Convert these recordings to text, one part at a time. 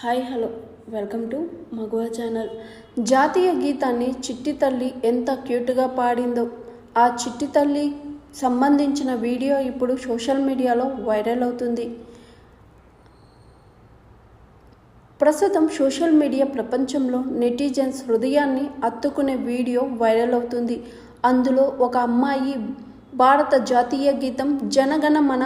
Hi hello. Welcome to Maguva channel. జాతీయ గీతాన్ని చిట్టి తల్లి ఎంత క్యూట్గా పాడిందో. ఆ చిట్టి తల్లి సంబంధించిన వీడియో ఇప్పుడు సోషల్ మీడియాలో వైరల్ అవుతుంది. ప్రస్తుతం సోషల్ మీడియా ప్రపంచంలో నెటిజన్స్ హృదయాన్ని అత్తుకునే వీడియో వైరల్ అవుతుంది. అందులో ఒక అమ్మాయి భారత జాతీయ గీతం జనగణమన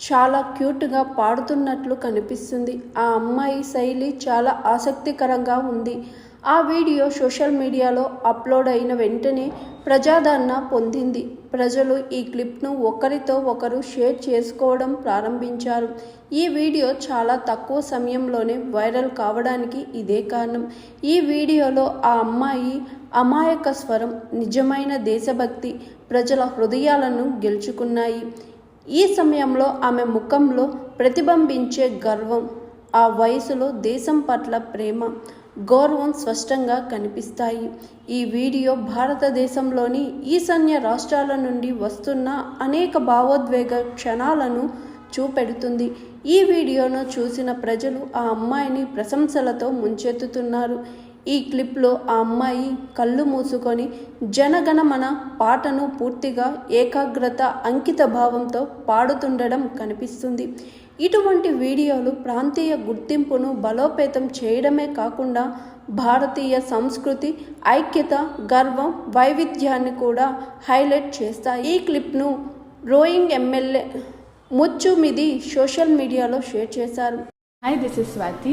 చాలా క్యూట్గా పాడుతున్నట్లు కనిపిస్తుంది. ఆ అమ్మాయి శైలి చాలా ఆసక్తికరంగా ఉంది. ఆ వీడియో సోషల్ మీడియాలో అప్లోడ్ అయిన వెంటనే ప్రజాదరణ పొందింది. ప్రజలు ఈ క్లిప్ను ఒకరితో ఒకరు షేర్ చేసుకోవడం ప్రారంభించారు. ఈ వీడియో చాలా తక్కువ సమయంలోనే వైరల్ కావడానికి ఇదే కారణం. ఈ వీడియోలో ఆ అమ్మాయి అమాయక స్వరం నిజమైన దేశభక్తి ప్రజల హృదయాలను గెలుచుకున్నాయి. ఈ సమయంలో ఆమె ముఖంలో ప్రతిబింబించే గర్వం ఆ వయసులో దేశం పట్ల ప్రేమ గౌరవం స్పష్టంగా కనిపిస్తాయి. ఈ వీడియో భారతదేశంలోని ఈశాన్య రాష్ట్రాల నుండి వస్తున్న అనేక భావోద్వేగ క్షణాలను చూపెడుతుంది. ఈ వీడియోను చూసిన ప్రజలు ఆ అమ్మాయిని ప్రశంసలతో ముంచెత్తుతున్నారు. ఈ క్లిప్లో ఆ అమ్మాయి కళ్ళు మూసుకొని జనగణమన పాటను పూర్తిగా ఏకాగ్రత అంకిత భావంతో పాడుతుండడం కనిపిస్తుంది. ఇటువంటి వీడియోలు ప్రాంతీయ గుర్తింపును బలోపేతం చేయడమే కాకుండా భారతీయ సంస్కృతి ఐక్యత గర్వం వైవిధ్యాన్ని కూడా హైలైట్ చేస్తాయి. ఈ క్లిప్ను రోయింగ్ ఎమ్మెల్యే ముచ్చుమిది సోషల్ మీడియాలో షేర్ చేశారు. Hi this is Swathi